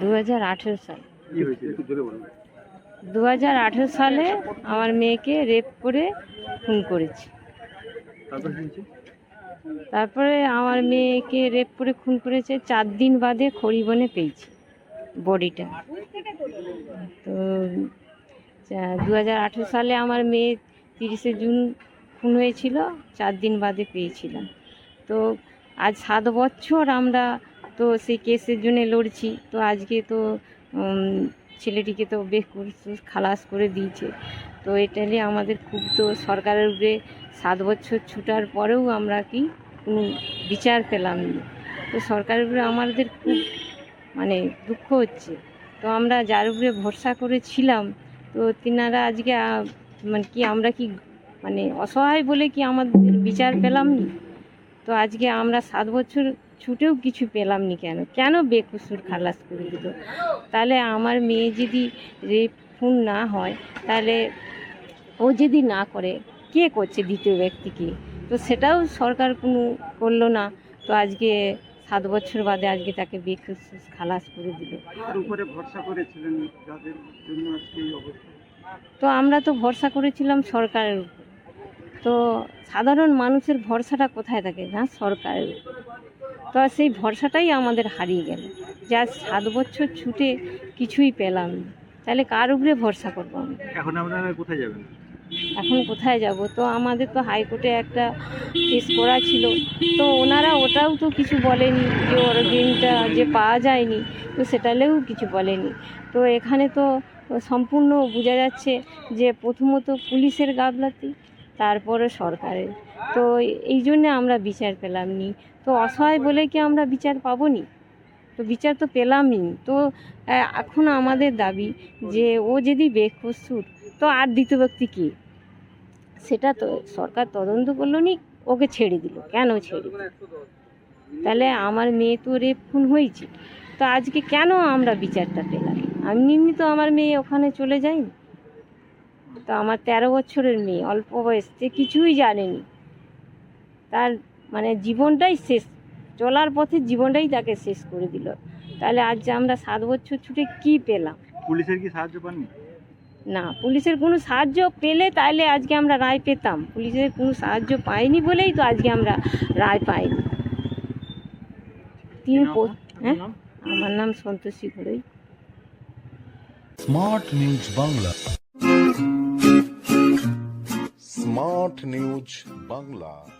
দু হাজার আঠেরো সাল। দু হাজার আঠেরো সালে আমার মেয়েকে রেপ করে খুন করেছে। তারপরে আমার মেয়েকে রেপ করে খুন করেছে চার দিন বাদে খড়িবনে পেয়েছি বডিটা। তো দু হাজার আঠেরো সালে আমার মেয়ে তিরিশে জুন খুন হয়েছিল চার দিন বাদে পেয়েছিলাম। তো আজ সাত বছর আমরা তো সেই কেসের জন্য লড়ছি। তো আজকে তো ছেলেটিকে তো বেশ খালাস করে দিয়েছে। তো এটা নিয়ে আমাদের খুব তো সরকারের উপরে সাত বছর ছুটার পরেও আমরা কি কোনো বিচার পেলাম না। তো সরকারের উপরে আমাদের খুব মানে দুঃখ হচ্ছে। তো আমরা যার উপরে ভরসা করেছিলাম, তো তিনারা আজকে মানে কি আমরা কি মানে অসহায় বলে কি আমাদের বিচার পেলাম তো আজকে আমরা সাত বছর ছুটেও কিছু পেলাম নি কেন? কেন বেকসুর খালাস করে দিল? তাহলে আমার মেয়ে যদি রেপ খুন না হয় তাহলে ও যদি না করে কে করছে দ্বিতীয় ব্যক্তিকে? তো সেটাও সরকার কোনো করল না। তো আজকে সাত বছর বাদে আজকে তাকে বেকসুর খালাস করে দিল। উপরে ভরসা করেছিলেন যাদের জন্য আজকে এই অবস্থা? তো আমরা তো ভরসা করেছিলাম সরকারের উপর। তো সাধারণ মানুষের ভরসাটা কোথায় থাকে না সরকারের। তো সেই ভরসাটাই আমাদের হারিয়ে গেল যে সাত বছর ছুটে কিছুই পেলাম না। তাহলে কার উপরে ভরসা করব আমরা এখন আপনারা কোথায় যাবেন? এখন কোথায় যাব? তো আমাদের তো হাইকোর্টে একটা কেস করা ছিল। তো ওনারা ওটাও তো কিছু বলেনি যে ওর অরগেনটা যে পাওয়া যায়নি তো সেটালেও কিছু বলেনি। তো এখানে তো সম্পূর্ণ বোঝা যাচ্ছে যে প্রথমত পুলিশের গাফলাতি তারপরে সরকারের। তো এই জন্যে আমরা বিচার পেলাম নি তো অসহায় বলে কি আমরা বিচার পাবো নি তো বিচার তো পেলামই। তো এখন আমাদের দাবি যে ও যদি বেকসুর, তো আর দ্বিতীয় ব্যক্তি কি? সেটা তো সরকার তদন্ত করল নি, ওকে ছেড়ে দিল। কেন ছেড়ে দিল? তাহলে আমার মেয়ে তো রেপ খুন হয়েছে। তো আজকে কেন আমরা বিচারটা পেলাম? আমি এমনি তো আমার মেয়ে ওখানে চলে যায়নি। তো আমার তেরো বছরের মেয়ে অল্প বয়স সে কিছুই জানেনি। তার মানে জীবনটাই শেষ চলার পথে জীবনটাই তাকে শেষ করে দিল। তাহলে আজ আমরা সাত বছর ছুটে কি পেলাম? পুলিশের কি সাহায্য পাননি? না পুলিশের কোনো সাহায্য পেলে তাহলে আজকে আমরা রায় পেতাম। পুলিশের কোনো সাহায্য পাইনি বলেই তো আজকে আমরা রায় পাইনি। তিন হ্যাঁ? আমার নাম Santoshi ঘড়ই। Smart news Bangla. Smart news Bangla.